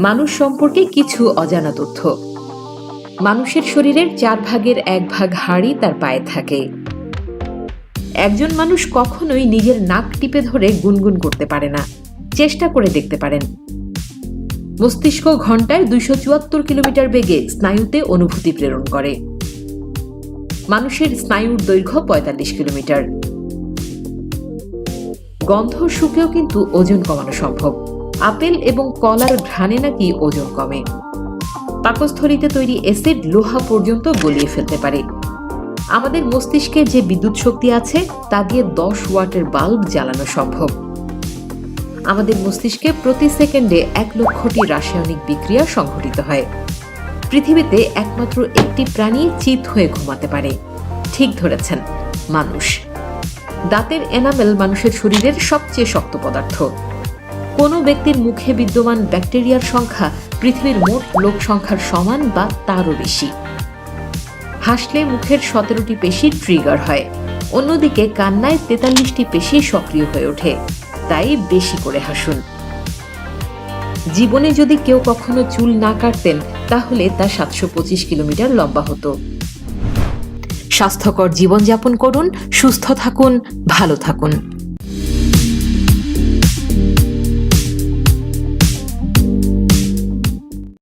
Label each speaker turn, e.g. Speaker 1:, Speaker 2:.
Speaker 1: মানুষ সম্পর্কে কিছু অজানা তথ্য। মানুষের শরীরের চার ভাগের এক ভাগ হাড়ই তার পায়ে থাকে। একজন মানুষ কখনোই নিজের নাক টিপে ধরে গুনগুন করতে পারে না। চেষ্টা করে দেখতে পারেন। মস্তিষ্ক ঘন্টায় দুইশো চুয়াত্তর কিলোমিটার বেগে স্নায়ুতে অনুভূতি প্রেরণ করে। মানুষের স্নায়ুর দৈর্ঘ্য পঁয়তাল্লিশ কিলোমিটার। গন্ধ শুকেও কিন্তু ওজন কমানো সম্ভব। আপেল এবং কলার ঘ্রাণে নাকি ওজন কমে। পাকস্থলীতে তৈরি অ্যাসিড লোহা পর্যন্ত গলিয়ে ফেলতে পারে। আমাদের মস্তিষ্কে যে বিদ্যুৎ শক্তি আছে, তা দিয়ে দশ ওয়াটের বাল্ব জ্বালানো সম্ভব। আমাদের মস্তিষ্কে প্রতি সেকেন্ডে এক লক্ষটি রাসায়নিক বিক্রিয়া সংঘটিত হয়। পৃথিবীতে একমাত্র একটি প্রাণী চিত হয়ে ঘুমাতে পারে। ঠিক ধরেছেন, মানুষ। দাঁতের এনামেল মানুষের শরীরের সবচেয়ে শক্ত পদার্থ। কোনো ব্যক্তির মুখে বিদ্যমান ব্যাকটেরিয়ার সংখ্যা পৃথিবীর মোট লোক সংখ্যার সমান বা তারও বেশি। হাসলে মুখের সতেরোটি পেশি ট্রিগার হয়। অন্যদিকে কান্নায় তেতাল্লিশটি পেশি সক্রিয় হয়ে ওঠে, তাই বেশি করে হাসুন। জীবনে যদি কেউ কখনো চুল না কাটতেন, তাহলে তা সাতশো পঁচিশ কিলোমিটার লম্বা হতো। স্বাস্থ্যকর জীবনযাপন করুন, সুস্থ থাকুন, ভালো থাকুন।